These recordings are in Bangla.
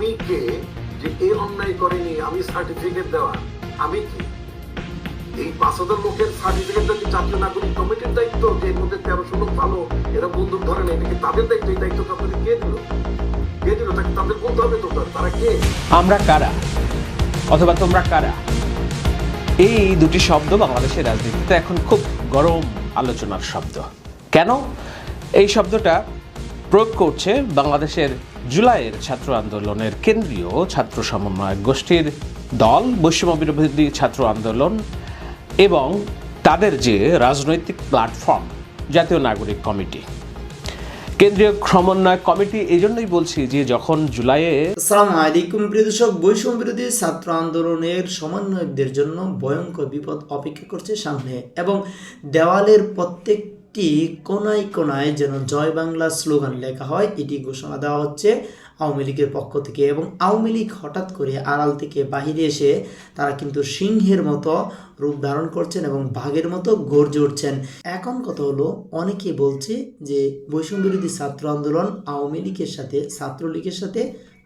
আমি কে যে এই অন্যায় করেনি, আমি সার্টিফিকেট দেওয়া। আমি কি? এই পাঁচ হাজার লোকের সার্টিফিকেট কি জাতীয় নাগরিক কমিটির দায়িত্ব, যে এর মধ্যে তেরোশো লোক ভালো, এরা বন্দুক ধরে নেই নাকি তাদের দায়িত্ব? এই দায়িত্বটা আপনাদের কে দিল? কে দিল? তাকে তাদের বলতে হবে তো তারা কে? আমরা কারা? অথবা তোমরা কারা? এই দুটি শব্দ বাংলাদেশের রাজনীতিতে এখন খুব গরম আলোচনার শব্দ। কেন? এই শব্দটা প্রয়োগ করছে বাংলাদেশের জুলাইয়ের ছাত্র আন্দোলনের কেন্দ্রীয় ছাত্র সমন্বয় গোষ্ঠীর দল, বৈষম্য বিরোধী ছাত্র আন্দোলন এবং তাদের যে রাজনৈতিক প্ল্যাটফর্ম, জাতীয় নাগরিক কমিটি। কেন্দ্রীয় সমন্বয় কমিটি এই জন্যই বলছি যে যখন জুলাইয়ে আসসালামু আলাইকুম প্রিয় দর্শক, বৈষম্য বিরোধী ছাত্র আন্দোলনের সমন্বয়কদের জন্য ভয়ঙ্কর বিপদ অপেক্ষা করছে সামনে এবং দেওয়ালের প্রত্যেকটি কোনায় কোনায় যেন জয় বাংলা স্লোগান লেখা হয়, এটি ঘোষণা দেওয়া হচ্ছে আওয়ামী লীগের পক্ষ থেকে এবং আওয়ামী লীগ হঠাৎ করে আড়াল থেকে বাহিরে এসে তারা কিন্তু সিংহের মতো রূপ ধারণ করছেন এবং বাঘের মতো গর্জে উঠছেন এখন কথা হলো, অনেকে বলছে যে বৈষম্য বিরোধী ছাত্র আন্দোলন আওয়ামী লীগের সাথে, ছাত্রলীগের সাথে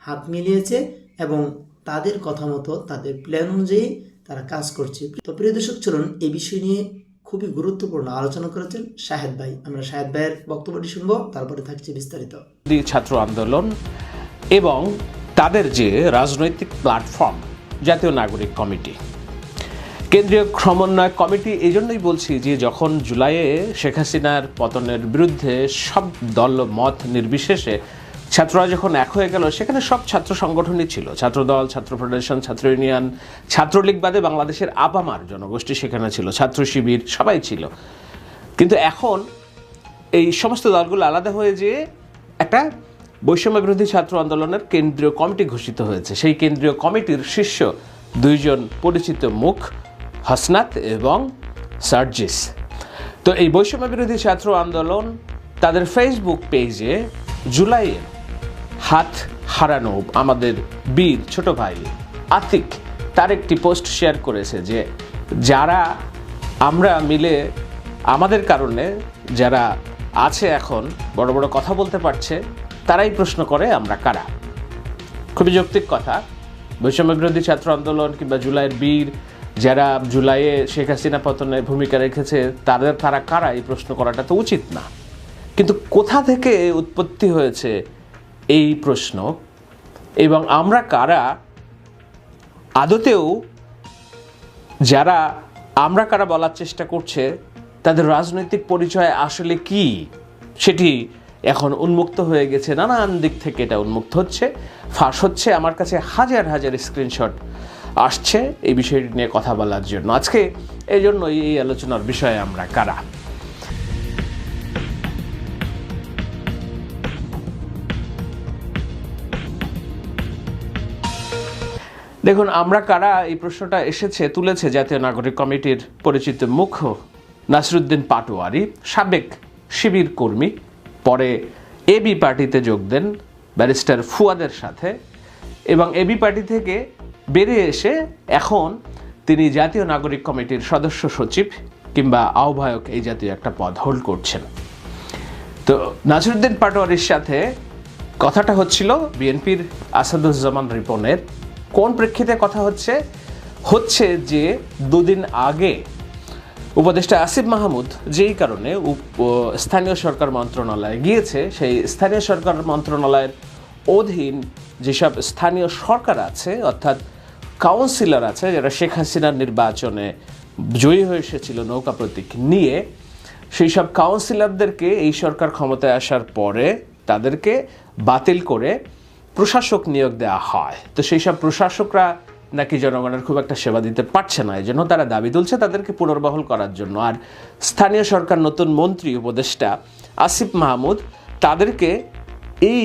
হাত মিলিয়েছে এবং তাদের কথা মতো, তাদের প্ল্যান অনুযায়ী তারা কাজ করছে। তো প্রিয় দর্শক, চলুন এই বিষয় নিয়ে খুবই গুরুত্বপূর্ণ আলোচনা করেছেন শাহেদ ভাই। আমরা শাহেদ ভাইয়ের বক্তব্যটি শুনব, তারপরে থাকছে বিস্তারিত। ছাত্র আন্দোলন এবং তাদের যে রাজনৈতিক প্ল্যাটফর্ম, জাতীয় নাগরিক কমিটি। কেন্দ্রীয় সমন্বয় কমিটি এই জন্যই বলছি যে যখন জুলাইয়ে শেখ হাসিনার পতনের বিরুদ্ধে সব দল মত নির্বিশেষে ছাত্ররা যখন এক হয়ে গেল, সেখানে সব ছাত্র সংগঠনই ছিল। ছাত্রদল, ছাত্র ফেডারেশন ছাত্র ইউনিয়ন ছাত্রলীগ বাদে বাংলাদেশের আপামার জনগোষ্ঠী সেখানে ছিল। ছাত্র শিবির সবাই ছিল। কিন্তু এখন এই সমস্ত দলগুলো আলাদা হয়ে যেয়ে একটা বৈষম্য বিরোধী ছাত্র আন্দোলনের কেন্দ্রীয় কমিটি ঘোষিত হয়েছে। সেই কেন্দ্রীয় কমিটির শীর্ষ দুইজন পরিচিত মুখ হাসনাত এবং সার্জিস। তো এই বৈষম্য বিরোধী ছাত্র আন্দোলন তাদের ফেসবুক পেজে জুলাইয়ের হাত হারানো আমাদের বীর ছোট ভাই আতিক, তার একটি পোস্ট শেয়ার করেছে যে যারা আমরা মিলে আমাদের কারণে যারা আছে এখন, বড় বড় কথা বলতে পারছে, তারাই প্রশ্ন করে আমরা কারা? খুবই যৌক্তিক কথা। বৈষম্য বিরোধী ছাত্র আন্দোলন কিংবা জুলাইয়ের বীর, যারা জুলাইয়ে শেখ হাসিনা পতনে ভূমিকা রেখেছে, তাদের, তারা কারা? এই প্রশ্ন করাটা তো উচিত না। কিন্তু কোথা থেকে উৎপত্তি হয়েছে? এই প্রশ্ন, এবং আমরা কারা? আদতেও যারা আমরা কারা বলার চেষ্টা করছে, তাদের রাজনৈতিক পরিচয় আসলে কি? সেটি এখন উন্মুক্ত হয়ে গেছে, নানান দিক থেকে এটা উন্মুক্ত হচ্ছে। ফাঁস হচ্ছে, আমার কাছে হাজার হাজার স্ক্রিনশট আসছে এই বিষয়টি নিয়ে কথা বলার জন্য। আজকে এই জন্য এই আলোচনার বিষয়ে আমরা কারা? দেখুন, আমরা কারা? এই প্রশ্নটা এসেছে, তুলেছে জাতীয় নাগরিক কমিটির পরিচিত মুখ্য নাসরুদ্দিন পাটোয়ারি, সাবেক শিবির কর্মী, পরে এবি পার্টিতে যোগ দেন ব্যারিস্টার ফুয়াদের সাথে এবং এবি পার্টি থেকে বেরিয়ে এসে এখন তিনি জাতীয় নাগরিক কমিটির সদস্য সচিব কিংবা আহ্বায়ক এই জাতীয় একটা পদ হোল্ড করছেন। তো নাসিরুদ্দিন পাটোয়ারির সাথে কথাটা হচ্ছিল বিএনপির আসাদুজ্জামান রিপনের কোন প্রেক্ষিতে কথা হচ্ছে? হচ্ছে যে দুদিন আগে উপদেষ্টা আসিফ মাহমুদ যেই কারণে স্থানীয় সরকার মন্ত্রণালয়ে গিয়েছে, সেই স্থানীয় সরকার মন্ত্রণালয়ের অধীন যেসব স্থানীয় সরকার আছে, অর্থাৎ কাউন্সিলর আছে, যারা শেখ হাসিনার নির্বাচনে জয়ী হয়ে এসেছিল নৌকা প্রতীক নিয়ে, সেই সব কাউন্সিলরদেরকে এই সরকার ক্ষমতায় আসার পরে তাদেরকে বাতিল করে প্রশাসক নিয়োগ দেওয়া হয়। তো সেই সব প্রশাসকরা নাকি জনগণের খুব একটা সেবা দিতে পারছে না এই জন্য তারা দাবি তুলছে তাদেরকে পুনর্বহাল করার জন্য। আর স্থানীয় সরকার, নতুন মন্ত্রী, উপদেষ্টা আসিফ মাহমুদ তাদেরকে এই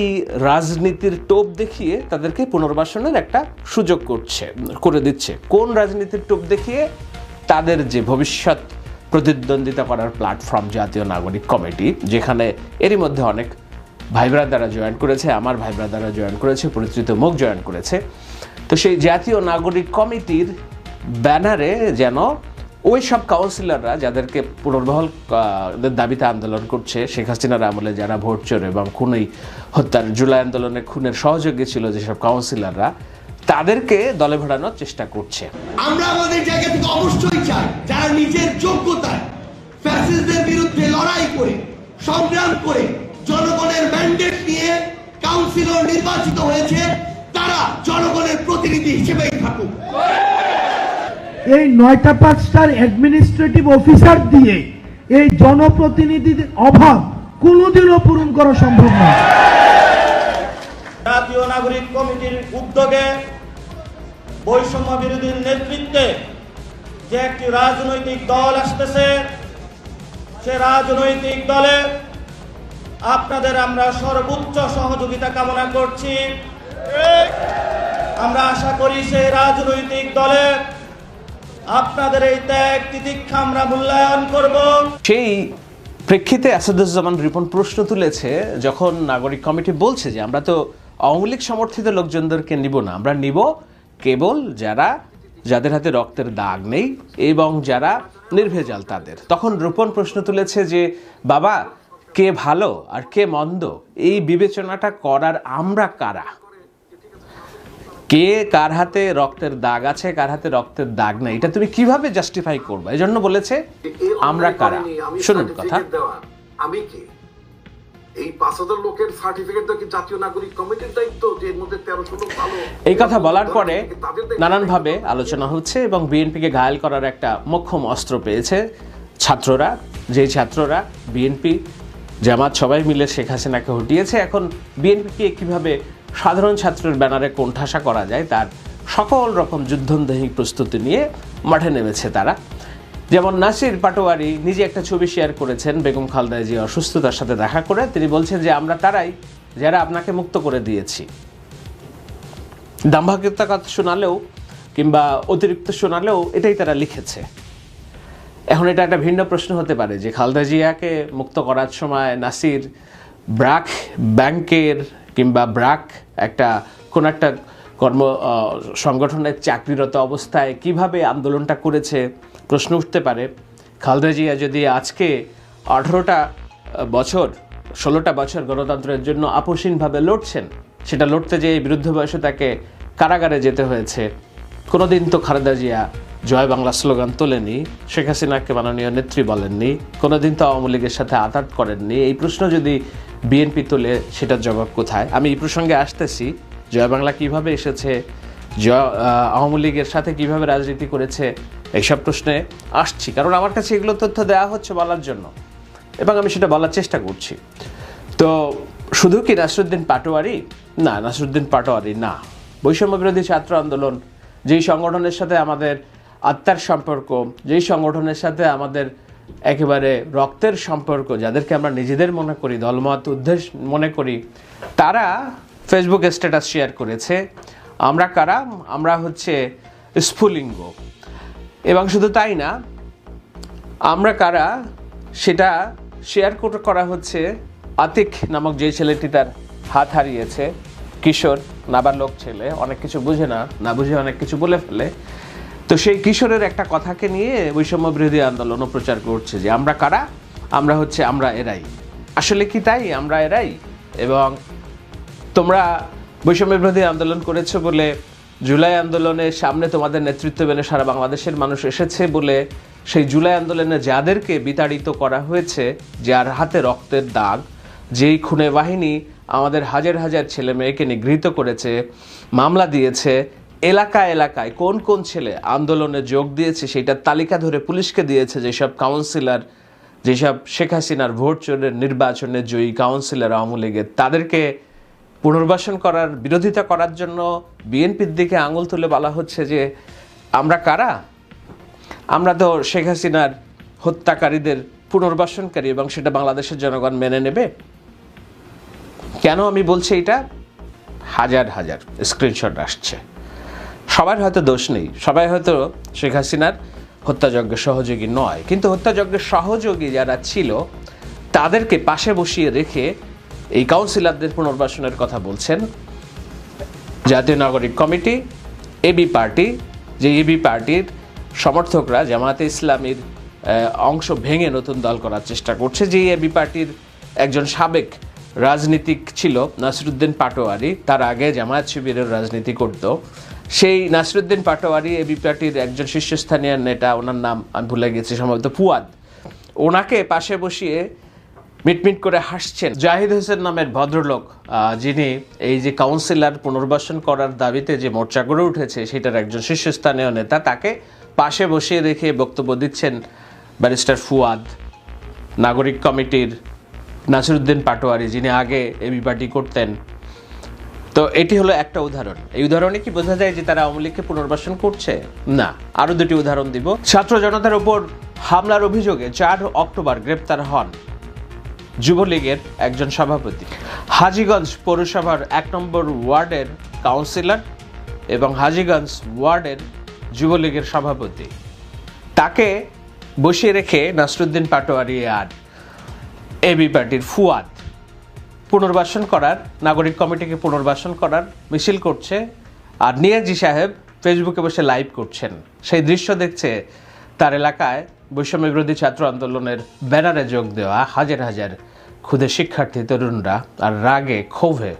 রাজনীতির টোপ দেখিয়ে তাদেরকে পুনর্বাসনের একটা সুযোগ করছে, করে দিচ্ছে। কোন রাজনীতির টোপ দেখিয়ে? তাদের যে ভবিষ্যৎ প্রতিদ্বন্দ্বিতা করার প্ল্যাটফর্ম জাতীয় নাগরিক কমিটি, যেখানে এরই মধ্যে অনেক ভাই ব্রাদাররা জয়েন করেছে, আমার ভাই ব্রাদাররা জয়েন করেছে, পরিচিত মুখ জয়েন করেছে। তো সেই জাতীয় নাগরিক কমিটির ব্যানারে যেন ওই সব কাউন্সিলররা যাদেরকে পুনর্বহল দাবিতে আন্দোলন করছে, শেখ হাসিনার আমলে যারা ভোট চোর এবং খুনই হত্যার জুলাই আন্দোলনে খুনের সহযোগী ছিল যেসব কাউন্সিলররা তাদেরকে দলে ভেড়ানোর চেষ্টা করছে। আমরা আমাদের জায়গা থেকে অবশ্যই চাই, যারা নিজের যোগ্যতায় ফ্যাসিস্টদের বিরুদ্ধে লড়াই করে, সংগ্রাম করে জনগণের ম্যান্ডেট নিয়ে কাউন্সিলর নির্বাচিত হয়েছে তারা জনগণের প্রতিনিধি হিসেবেই থাকুক। এই নয়টা পাঁচটার অ্যাডমিনিস্ট্রেটিভ অফিসার দিয়ে এই জনপ্রতিনিধির অভাব কোনোদিনও পূরণ করা সম্ভব নয়। জাতীয় নাগরিক কমিটির উদ্যোগে বৈষম্য বিরোধীর নেতৃত্বে যে একটি রাজনৈতিক দল আসতেছে সে রাজনৈতিক দলে আপনাদের আমরা সর্বোচ্চ সহযোগিতা কামনা করছি। আমরা আশা করি সেই রাজনৈতিক দলে আপনাদের এই ত্যাগ, তিতিক্ষা আমরা মূল্যায়ন করব। সেই প্রেক্ষিতে আসাদুজ্জামান রিপন প্রশ্ন তুলেছে যখন নাগরিক কমিটি বলছে যে আমরা তো আওয়ামী লীগ সমর্থিত লোকজনদেরকে নিব না, আমরা নিব কেবল যারা, যাদের হাতে রক্তের দাগ নেই এবং যারা নির্ভেজাল তাদের। তখন রূপন প্রশ্ন তুলেছে যে, বাবা কে ভালো আর কে মন্দ এই বিবেচনাটা করার আমরা কারা? কে কার হাতে রক্তের দাগ আছে কার হাতে রক্তের দাগ নেই এটা তুমি কীভাবে জাস্টিফাই করবে? এই জন্য বলেছে আমরা কারা? শুনুন কথা। আমি কি? এই পাঁচ হাজার লোকের সার্টিফিকেট কি জাতীয় নাগরিক কমিটির দায়িত্ব যে এর মধ্যে তেরোশো লোক ভালো? এই কথা বলার পরে নানানভাবে আলোচনা হচ্ছে এবং বিএনপিকে ঘায়াল করার একটা মোক্ষম অস্ত্র পেয়েছে ছাত্ররা যেই ছাত্ররা বিএনপি জামাত সবাই মিলে শেখ হাসিনাকে হটিয়েছে। এখন বিএনপিকে কীভাবে সাধারণ ছাত্রের ব্যানারে কোণঠাসা করা যায়, তার সকল রকম যুদ্ধন্দহী প্রস্তুতি নিয়ে মাঠে নেমেছে তারা। যেমন নাসির পাটোয়ারি নিজে একটা ছবি শেয়ার করেছেন বেগম খালদা জিয়া অসুস্থতার সাথে দেখা করে। তিনি বলছেন যে, আমরা তারাই যারা আপনাকে মুক্ত করে দিয়েছি। দাম্ভাগ্যতা কথা শোনালেও কিংবা অতিরিক্ত শোনালেও এটাই তারা লিখেছে। এখন এটা একটা ভিন্ন প্রশ্ন হতে পারে যে খালদা জিয়াকে মুক্ত করার সময় নাসির ব্রাক ব্যাংকের কিংবা ব্রাক একটা কোন একটা কর্ম সংগঠনের চাকরিরত অবস্থায় কীভাবে আন্দোলনটা করেছে প্রশ্ন উঠতে পারে। খালদা জিয়া যদি আজকে আঠেরোটা বছর, ষোলোটা বছর গণতন্ত্রের জন্য আপোষহীনভাবে লড়ছেন, সেটা লড়তে যেয়ে বিরুদ্ধ বয়সে তাকে কারাগারে যেতে হয়েছে, কোনোদিন তো খালেদা জিয়া জয় বাংলা স্লোগান তোলেনি শেখ হাসিনাকে মাননীয় নেত্রী বলেননি, কোনোদিন তো আওয়ামী লীগের সাথে আঘাত করেননি। এই প্রশ্ন যদি বিএনপি তোলে, সেটার জবাব কোথায়? আমি এই প্রসঙ্গে আসতেছি, জয় বাংলা কীভাবে এসেছে, জয় আওয়ামী লীগের সাথে কীভাবে রাজনীতি করেছে, এইসব প্রশ্নে আসছি। কারণ আমার কাছে এগুলো তথ্য দেওয়া হচ্ছে বলার জন্য, এবং আমি সেটা বলার চেষ্টা করছি। তো শুধু কি নাসরুদ্দিন পাটোয়ারি? না, নাসরুদ্দিন পাটোয়ারি না। বৈষম্য বিরোধী ছাত্র আন্দোলন, যেই সংগঠনের সাথে আমাদের আত্মার সম্পর্ক, যেই সংগঠনের সাথে আমাদের একেবারে রক্তের সম্পর্ক, যাদেরকে আমরা নিজেদের মনে করি, দলমত, উদ্দেশ্য মনে করি, তারা ফেসবুকে স্ট্যাটাস শেয়ার করেছে। আমরা কারা? আমরা হচ্ছে স্ফুলিঙ্গ। এবং শুধু তাই না, আমরা কারা? সেটা শেয়ার কর- হচ্ছে আতিক নামক যে ছেলেটি তার হাত হারিয়েছে। কিশোর, নাবালক ছেলে, অনেক কিছু বুঝে না না বুঝে অনেক কিছু বলে ফেলে। তো সেই কিশোরের একটা কথাকে নিয়ে বৈষম্য বিরোধী আন্দোলনও প্রচার করছে যে আমরা কারা? আমরা হচ্ছে আমরা এরাই। আসলে কি তাই? আমরা এরাই। এবং তোমরা বৈষম্য বিরোধী আন্দোলন করেছ বলে জুলাই আন্দোলনের সামনে তোমাদের নেতৃত্ব মেনে সারা বাংলাদেশের মানুষ এসেছে বলে সেই জুলাই আন্দোলনে যাদেরকে বিতাড়িত করা হয়েছে, যার হাতে রক্তের দাগ, যেই খুনে বাহিনী আমাদের হাজার হাজার ছেলে মেয়েকে নিগৃহীত করেছে, মামলা দিয়েছে এলাকা, এলাকায় কোন কোন ছেলে আন্দোলনে যোগ দিয়েছে সেটার তালিকা ধরে পুলিশকে দিয়েছে যেসব কাউন্সিলর যেসব শেখ হাসিনার ভোট চোরের নির্বাচনে জয়ী কাউন্সিলর আওয়ামী লীগের, তাদেরকে পুনর্বাসন করার, বিরোধিতা করার জন্য বিএনপির দিকে আঙুল তুলে বলা হচ্ছে যে, আমরা কারা? আমরা তো শেখ হাসিনার হত্যাকারীদের পুনর্বাসনকারী এবং সেটা বাংলাদেশের জনগণ মেনে নেবে? কেন আমি বলছি এটা? হাজার হাজার স্ক্রিনশট আসছে। সবার হয়তো দোষ নেই। সবাই হয়তো শেখ হাসিনার হত্যাযজ্ঞের সহযোগী নয়। কিন্তু হত্যাযজ্ঞের সহযোগী যারা ছিল, তাদেরকে পাশে বসিয়ে রেখে এই কাউন্সিলরদের পুনর্বাসনের কথা বলছেন জাতীয় নাগরিক কমিটি এবি পার্টি, যে এবি পার্টির সমর্থকরা জামায়াতে ইসলামীর অংশ ভেঙে নতুন দল করার চেষ্টা করছে। যে এবি পার্টির একজন সাবেক রাজনীতিক ছিল, নাসিরুদ্দিন পাটোয়ারি, তার আগে জামায়াত শিবিরের রাজনীতি করত। সেই নাসিরুদ্দিন পাটোয়ারি এবি পার্টির একজন শীর্ষস্থানীয় নেতা, ওনার নাম আমি ভুলে গেছি, সম্ভবত ফুয়াদ। ওনাকে পাশে বসিয়ে মিটমিট করে হাসছেন জাহিদ হোসেন নামের ভদ্রলোক যিনি এই যে কাউন্সিলর পুনর্বাসন করার দাবিতে যে মোর্চা গড়ে উঠেছে, সেটার একজন শীর্ষস্থানীয় নেতা, তাকে পাশে বসিয়ে রেখে বক্তব্য দিচ্ছেন ব্যারিস্টার ফুয়াদ। নাগরিক কমিটির নাসিরুদ্দিন পাটোয়ারি, যিনি আগে এবি পার্টি করতেন তো এটি হলো একটা উদাহরণ। এই উদাহরণে কি বোঝা যায় যে তারা আওয়ামী লীগকে পুনর্বাসন করছে? না, আরও দুটি উদাহরণ দিব। ছাত্র জনতার উপর হামলার অভিযোগে চার অক্টোবর গ্রেপ্তার হন যুবলীগের একজন সভাপতি। হাজীগঞ্জ পৌরসভার এক নম্বর ওয়ার্ডের কাউন্সিলর এবং হাজীগঞ্জ ওয়ার্ডের যুবলীগের সভাপতি। তাকে বসিয়ে রেখে নাসরুদ্দিন পাটোয়ারি আর এবি পার্টির ফুয়াদ পুনর্বাসন করার, নাগরিক কমিটিকে পুনর্বাসন করার মিছিল করছে আর নিয়াজি সাহেব ফেসবুকে বসে লাইভ করছেন। সেই দৃশ্য দেখছে তার এলাকায় বৈষম্য বিরোধী ছাত্র আন্দোলনের ব্যানারে যোগ দেওয়া হাজার হাজার ক্ষুদে শিক্ষার্থী, তরুণরা আর রাগে, ক্ষোভে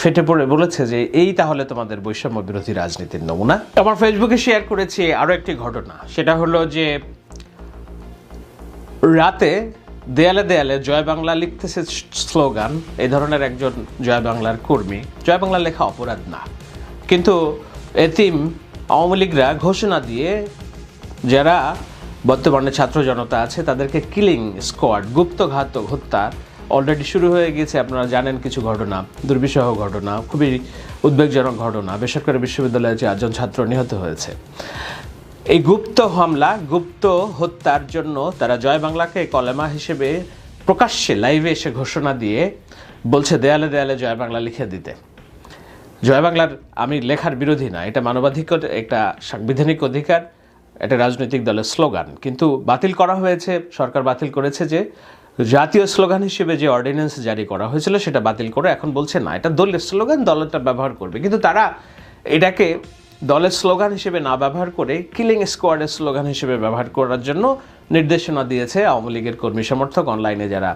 ফেটে পড়ে বলেছে যে এই তাহলে তোমাদের বৈষম্য বিরোধী রাজনীতির নমুনা। আমার ফেসবুকে শেয়ার করেছি আরও একটি ঘটনা। সেটা হলো যে রাতে দেয়ালে দেয়ালে জয় বাংলা লিখতেছে স্লোগান, এই ধরনের একজন জয় বাংলার কর্মী। জয় বাংলা লেখা অপরাধ না। কিন্তু এতিম আওয়ামী লীগরা ঘোষণা দিয়ে যারা বর্তমানে ছাত্র জনতা আছে, তাদেরকে কিলিং স্কোয়াড গুপ্তঘাতক হত্যা অলরেডি শুরু হয়ে গিয়েছে আপনারা জানেন কিছু ঘটনা, দুর্বিষহ ঘটনা, খুবই উদ্বেগজনক ঘটনা। বেসরকারি বিশ্ববিদ্যালয়ে চারজন ছাত্র নিহত হয়েছে। এই গুপ্ত হামলা, গুপ্ত হত্যার জন্য তারা জয় বাংলাকে কলেমা হিসেবে প্রকাশ্যে লাইভে এসে ঘোষণা দিয়ে বলছে, দেয়ালে দেয়ালে জয় বাংলা লিখে দিতে। জয় বাংলার আমি লেখার বিরোধী না, এটা মানবাধিকার একটা সাংবিধানিক অধিকার, এটা রাজনৈতিক দলের স্লোগান। কিন্তু বাতিল করা হয়েছে, সরকার বাতিল করেছে যে, জাতীয় স্লোগান হিসেবে যে অর্ডিন্যান্স জারি করা হয়েছিল সেটা বাতিল করে এখন বলছে, না, এটা দলের স্লোগান দলটা ব্যবহার করবে। কিন্তু তারা এটাকে দলের স্লোগান হিসেবে না ব্যবহার করে কিলিং স্কোয়াডের স্লোগান হিসেবে ব্যবহার করার জন্য নির্দেশনা দিয়েছে আওয়ামী লীগের কর্মী সমর্থক অনলাইনে যারা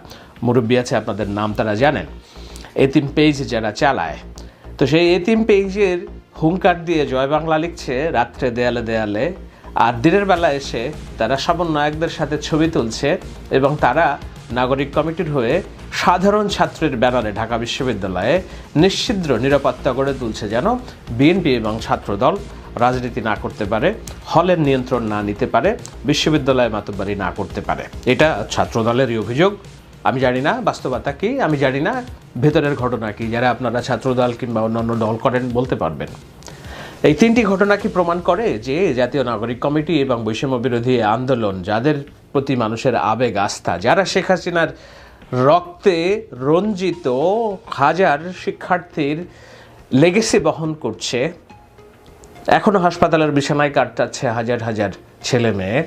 মুরব্বী আছে, আপনাদের নাম তারা জানেন। এতিম পেজ যারা চালায়। তো সেই এতিম পেজের হুঙ্কার দিয়ে জয় বাংলা লিখছে রাত্রে দেয়ালে দেয়ালে, আর দিনের বেলা এসে তারা সমন্বয়কদের সাথে ছবি তুলছে এবং তারা নাগরিক কমিটির হয়ে সাধারণ ছাত্রের ব্যানারে ঢাকা বিশ্ববিদ্যালয়ে নিশ্চিদ্র নিরাপত্তা গড়ে তুলছে যেন বিএনপি এবং ছাত্রদল। রাজনীতি না করতে পারে, হলের নিয়ন্ত্রণ না নিতে পারে, বিশ্ববিদ্যালয়ে মাতব্বারি না করতে পারে। এটা ছাত্রদলেরই অভিযোগ। আমি জানি না বাস্তবতা কি, আমি জানি না ভেতরের ঘটনা কি, যারা আপনারা ছাত্রদল কিংবা অন্যান্য দল করেন বলতে পারবেন। এই তিনটি ঘটনা কি প্রমাণ করে যে জাতীয় নাগরিক কমিটি এবং বৈষম্য বিরোধী আন্দোলন যাদের প্রতি মানুষের আবেগ, আস্থা। যারা শেখ হাসিনার রক্তে রঞ্জিত হাজার শিক্ষার্থীর লেগেসি বহন করছে, এখনও হাসপাতালের বিছানায় কাটাচ্ছে হাজার হাজার ছেলে মেয়ে।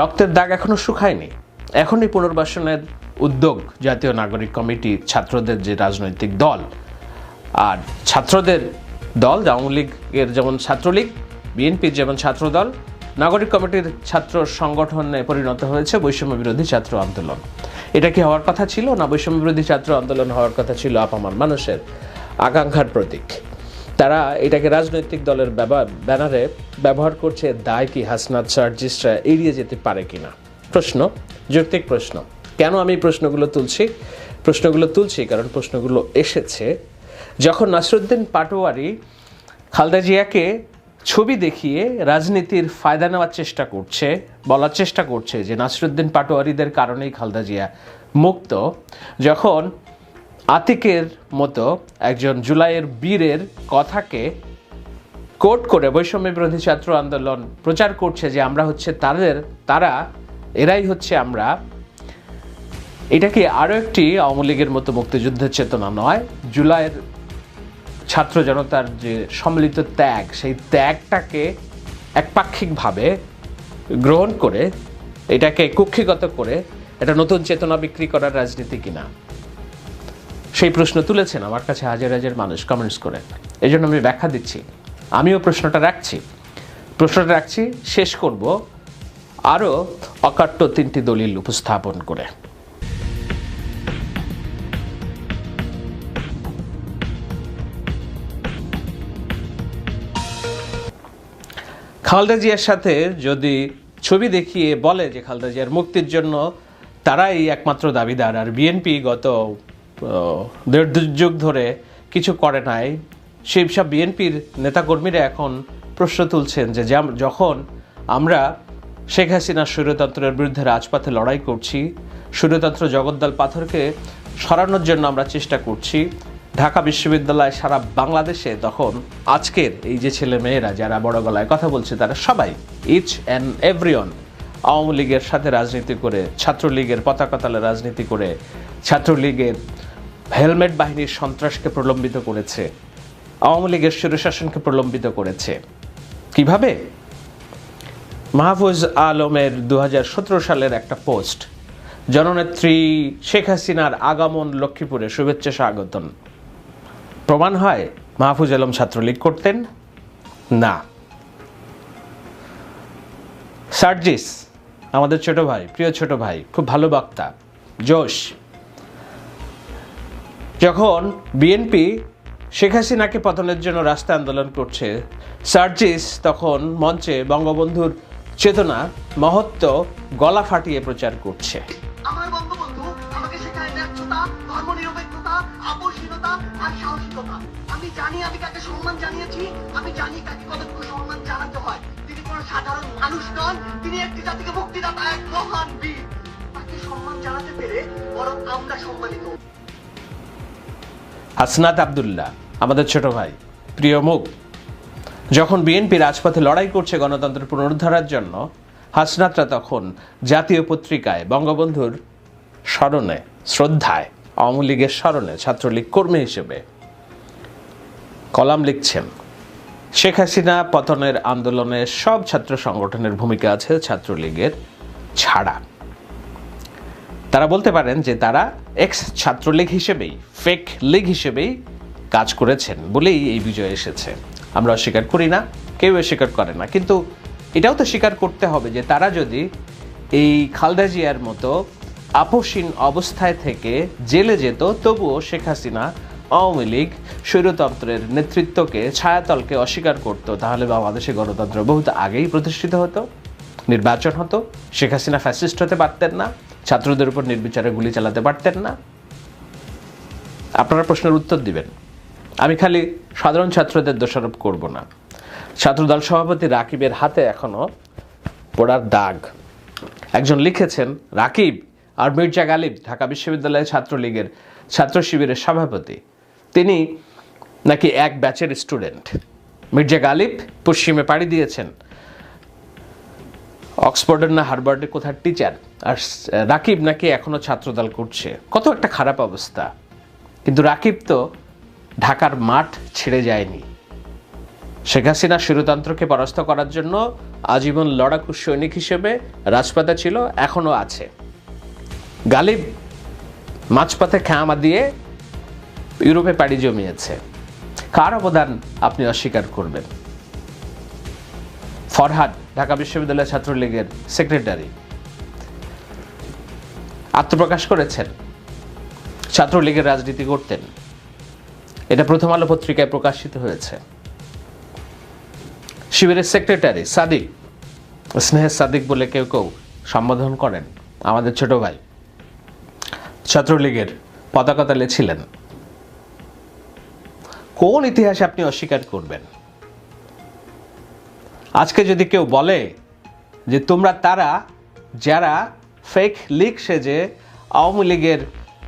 রক্তের দাগ এখনও শুকায়নি। এখনই পুনর্বাসনের উদ্যোগ জাতীয় নাগরিক কমিটি, ছাত্রদের যে রাজনৈতিক দল আর ছাত্রদের দল আওয়ামী লীগের যেমন ছাত্রলীগ, বিএনপির যেমন ছাত্রদল নাগরিক কমিটির ছাত্র সংগঠনে পরিণত হয়েছে বৈষম্য বিরোধী ছাত্র আন্দোলন। এটা কি হওয়ার কথা ছিল? না, বৈষম্য বিরোধী ছাত্র আন্দোলন হওয়ার কথা ছিল আপামার মানুষের আকাঙ্ক্ষার প্রতীক। তারা এটাকে রাজনৈতিক দলের ব্যানারে ব্যবহার করছে, দায় কি হাসনাত সার্জিস্টরা এড়িয়ে যেতে পারে কিনা? প্রশ্ন, যৌক্তিক প্রশ্ন। কেন আমি প্রশ্নগুলো তুলছি? প্রশ্নগুলো তুলছি কারণ প্রশ্নগুলো এসেছে। যখন নাসরুদ্দিন পাটোয়ারি খালদা জিয়াকে ছবি দেখিয়ে রাজনীতির ফায়দা নেওয়ার চেষ্টা করছে, বলার চেষ্টা করছে যে নাসরুদ্দিন পাটোয়ারিদের কারণেই খালদা জিয়া মুক্ত। যখন আতিকের মতো একজন জুলাইয়ের বীরের কথাকে কোট করে বৈষম্য বিরোধী ছাত্র আন্দোলন প্রচার করছে যে আমরা হচ্ছে তাদের, তারা, এরাই হচ্ছে আমরা এটা কি আরও একটি আওয়ামী লীগের মতো মুক্তিযুদ্ধের চেতনা নয়, জুলাইয়ের ছাত্র জনতার যে সম্মিলিত ত্যাগ, সেই ত্যাগটাকে একপাক্ষিকভাবে গ্রহণ করে, এটাকে কুক্ষিগত করে এটা নতুন চেতনা বিক্রি করার রাজনীতি কিনা? সেই প্রশ্ন তুলেছেন আমার কাছে হাজার হাজার মানুষ কমেন্টস করে। এই জন্য আমি ব্যাখ্যা দিচ্ছি। আমিও প্রশ্নটা রাখছি। প্রশ্নটা রাখছি, শেষ করব আরও অকাট্য তিনটি দলিল উপস্থাপন করে। খালেদা জিয়ার সাথে যদি ছবি দেখিয়ে বলে যে খালেদা জিয়ার মুক্তির জন্য তারাই একমাত্র দাবিদার, আর বিএনপি গত দেড় দু যুগ ধরে কিছু করে নাই, সেই সব বিএনপির নেতাকর্মীরা এখন প্রশ্ন তুলছেন যে যখন আমরা শেখ হাসিনার স্বৈরতন্ত্রের বিরুদ্ধে রাজপথে লড়াই করছি, স্বৈরতন্ত্র জগদ্দল পাথরকে সরানোর জন্য আমরা চেষ্টা করছি ঢাকা বিশ্ববিদ্যালয় সারা বাংলাদেশে তখন আজকের এই যে ছেলে মেয়েরা যারা বড় গলায় কথা বলছে, তারা সবাই ইচ অ্যান্ড এভরিওয়ান আওয়ামী লীগের সাথে রাজনীতি করে, ছাত্রলীগের পতাকা রাজনীতি করে, ছাত্রলীগের হেলমেট বাহিনীর সন্ত্রাসকে প্রলম্বিত করেছে, আওয়ামী লীগের স্বৈরশাসনকে প্রলম্বিত করেছে। কীভাবে? মাহফুজ আলমের দু হাজার সতেরো সালের একটা পোস্ট, জননেত্রী শেখ হাসিনার আগমন লক্ষ্মীপুরে, শুভেচ্ছা স্বাগতন প্রমাণ হয় মাহফুজ আলম ছাত্রলীগ করতেন? না। সার্জিস, আমাদের ছোট ভাই, প্রিয় ছোট ভাই, খুব ভালো বক্তা, জোশ। যখন বিএনপি শেখ হাসিনাকে পতনের জন্য রাস্তা আন্দোলন করছে, সার্জিস তখন মঞ্চে বঙ্গবন্ধুর চেতনা, মহত্ব, গলা ফাটিয়ে প্রচার করছে। জানি আমি কাকে সম্মান জানিয়েছি। আমি জানি কাকে কতটুকু সম্মান জানাতে হয়। তিনি কোনো সাধারণ মানুষ নন, তিনি একটি জাতিকে মুক্তিদাতা, এক মহান বীর। তাকে সম্মান জানাতে পেরে বরং আমরা সম্মানিত। হাসনাত আবদুল্লাহ, আমাদের ছোট ভাই, প্রিয় মুখ, যখন বিএনপি রাজপথে লড়াই করছে গণতন্ত্র পুনরুদ্ধারের জন্য, হাসনাতরা তখন জাতীয় পত্রিকায়, বঙ্গবন্ধুর স্মরণে, শ্রদ্ধায়, আওয়ামী লীগের স্মরণে ছাত্রলীগ কর্মী হিসেবে কলাম লিখছেন। শেখ হাসিনা পতনের আন্দোলনে সব ছাত্র সংগঠনের ভূমিকা আছে ছাত্রলীগের ছাড়া। তারা বলতে পারেন যে তারা এক্স ছাত্রলীগ হিসেবেই ফেক লীগ হিসেবেই কাজ করেছেন বলেই এই বিজয় এসেছে। আমরা অস্বীকার করি না, কেউ অস্বীকার করে না। কিন্তু এটাও তো স্বীকার করতে হবে যে তারা যদি এই খালদা জিয়ার মতো আপসীন অবস্থায় থেকে জেলে যেত, তবুও শেখ হাসিনা আওয়ামী লীগ স্বৈরতন্ত্রের নেতৃত্বকে, ছায়াতলকে অস্বীকার করত, তাহলে বাংলাদেশে গণতন্ত্র বহুত আগেই প্রতিষ্ঠিত হতো, নির্বাচন হতো। শেখ হাসিনা ফ্যাসিস্ট হতে পারতেন না, ছাত্রদের উপর নির্বিচারে গুলি চালাতে পারতেন না। আপনারা প্রশ্নের উত্তর দিবেন। আমি খালি সাধারণ ছাত্রদের দোষারোপ করব না। ছাত্রদল সভাপতি রাকিবের হাতে এখনও পোড়ার দাগ। একজন লিখেছেন, রাকিব আর মির্জা গালিব ঢাকা বিশ্ববিদ্যালয়ের ছাত্রলীগের ছাত্র শিবিরের সভাপতি। তিনি নাকি এক ব্যাচের স্টুডেন্ট। মির্জা গালিব পশ্চিমে পাড়ি দিয়েছেন। অক্সফোর্ডের না হার্ভার্ডের কোথার টিচার। আর রাকিব নাকি এখনও ছাত্রদল করছে। কত একটা খারাপ অবস্থা। কিন্তু রাকিব তো ঢাকার মাঠ ছেড়ে যায়নি। শেখ হাসিনা শিরতন্ত্রকে পরাস্ত করার জন্য আজীবন লড়াকু সৈনিক হিসেবে রাজপাতা ছিল এখনও আছে। গালিব মাঝপথে খামা দিয়ে ইউরোপে পাড়ি জমিয়েছে। কার অবদান আপনি অস্বীকার করবেন? ফরহাদ, ঢাকা বিশ্ববিদ্যালয় ছাত্রলীগের সেক্রেটারি। আত্মপ্রকাশ করেছেন। ছাত্রলীগের রাজনীতি করতেন। এটা প্রথম আলো পত্রিকায় প্রকাশিত হয়েছে। শিবিরের সেক্রেটারি সাদিক স্নেহের সাদিক বলে কেউ কেউ সম্বোধন করেন। আমাদের ছোট ভাই। ছাত্রলীগের পতাকা তলে ছিলেন। কোন ইতিহাস আপনি অস্বীকার করবেন? আজকে যদি কেউ বলে যে তোমরা তারা, যারা ফেক লিগ সেজে আওয়ামী লীগের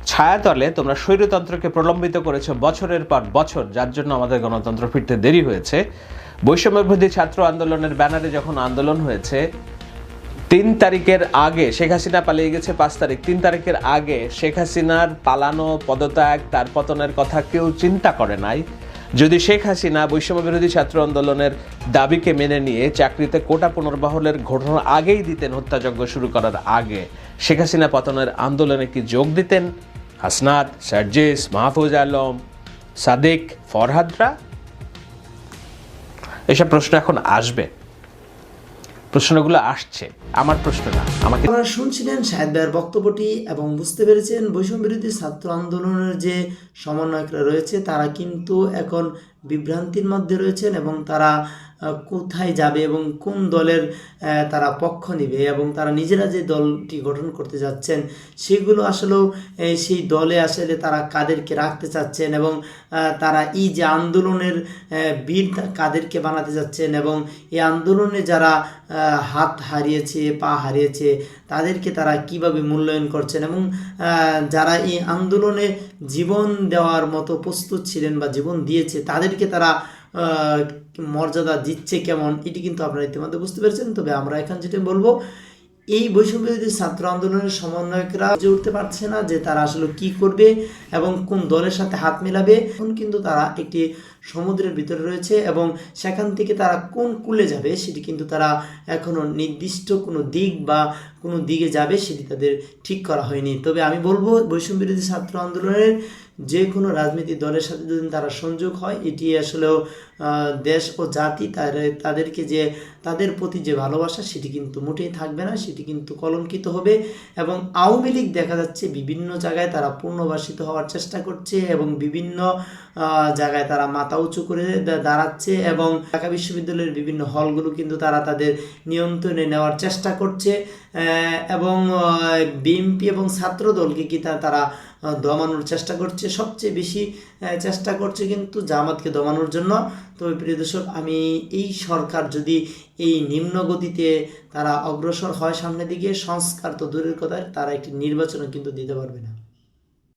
ছায়াতলে তোমরা স্বৈরতন্ত্রকে প্রলম্বিত করেছ বছরের পর বছর, যার জন্য আমাদের গণতন্ত্র ফিরতে দেরি হয়েছে, বৈষম্যবিরোধী ছাত্র আন্দোলনের ব্যানারে যখন আন্দোলন হয়েছে, তিন তারিখের আগে শেখ হাসিনা পালিয়ে গেছে পাঁচ তারিখ, তিন তারিখের আগে শেখ হাসিনার পালানো পদত্যাগ, তার পতনের কথা কেউ চিন্তা করে নাই। যদি শেখ হাসিনা বৈষম্য বিরোধী ছাত্র আন্দোলনের দাবিকে মেনে নিয়ে চাকরিতে কোটা পুনর্বহলের ঘটনা আগেই দিতেন হত্যাযজ্ঞ শুরু করার আগে, শেখ হাসিনা পতনের আন্দোলনে কি যোগ দিতেন? হাসনাত, সার্জিস, মাহফুজ আলম, সাদেক, ফরহাদরা? এসব প্রশ্ন এখন আসবে। প্রশ্নগুলো আসছে। আমার প্রশ্ন না, আমাকে আপনারা শুনছিলেন শাহেদ ভাইয়ের বক্তব্যটি এবং বুঝতে পেরেছেন বৈষম্য বিরোধী ছাত্র আন্দোলনের যে সমন্বয়করা রয়েছে, তারা কিন্তু এখন বিভ্রান্তির মধ্যে রয়েছেন এবং তারা কোথায় যাবে এবং কোন দলের তারা পক্ষ নেবে এবং তারা নিজেরা যে দলটি গঠন করতে যাচ্ছেন, সেগুলো আসলেও সেই দলে আসলে তারা কাদেরকে রাখতে চাচ্ছেন এবং তারা এই যে আন্দোলনের বীর কাদেরকে বানাতে যাচ্ছেন এবং এই আন্দোলনে যারা হাত হারিয়েছে, পা হারিয়েছে, তাদেরকে তারা কীভাবে মূল্যায়ন করছেন এবং যারা এই আন্দোলনে জীবন দেওয়ার মতো প্রস্তুত ছিলেন বা জীবন দিয়েছে তাদেরকে তারা মর্যাদা দিচ্ছে কেমন, এটি কিন্তু আপনারা ইতিমধ্যে বুঝতে পেরেছেন। তবে আমরা এখন যেটা বলব, এই বৈষম্য বিরোধী ছাত্র আন্দোলনের সমন্বয়করা বুঝে উঠতে পারছে না, যে তারা আসলে কি করবে এবং কোন দলের সাথে হাত মেলাবে এখন কিন্তু তারা একটি সমুদ্রের ভিতরে রয়েছে এবং সেখান থেকে তারা কোন কূলে যাবে, সেটি কিন্তু তারা এখনও নির্দিষ্ট কোনো দিক বা কোনো দিকে যাবে, সেটি তাদের ঠিক করা হয়নি। তবে আমি বলব বৈষম্য বিরোধী ছাত্র আন্দোলনের যে কোনো রাজনৈতিক দলের সাথে যদি তারা সংযোগ হয়, এটি আসলেও দেশ ও জাতি তাদের তাদেরকে যে, তাদের প্রতি যে ভালোবাসা, সেটি কিন্তু মোটেই থাকবে না, সেটি কিন্তু কলঙ্কিত হবে এবং আওয়ামী লীগ দেখা যাচ্ছে বিভিন্ন জায়গায় তারা পুনর্বাসিত হওয়ার চেষ্টা করছে এবং বিভিন্ন জায়গায় তারা মাথা উঁচু করে দাঁড়াচ্ছে এবং ঢাকা বিশ্ববিদ্যালয়ের বিভিন্ন হলগুলো কিন্তু তারা তাদের নিয়ন্ত্রণে নেওয়ার চেষ্টা করছে এবং বিএনপি এবং ছাত্র দলকে কি তারা দমানোর চেষ্টা করছে, সবচেয়ে বেশি চেষ্টা করছে কিন্তু জামাতকে দমানোর জন্য। তবে প্রিয় দর্শক, আমি এই সরকার যদি এই নিম্ন গতিতে তারা অগ্রসর হয় সামনের দিকে, সংস্কার তো দূরের কথা, তারা একটি নির্বাচনও কিন্তু দিতে পারবে না।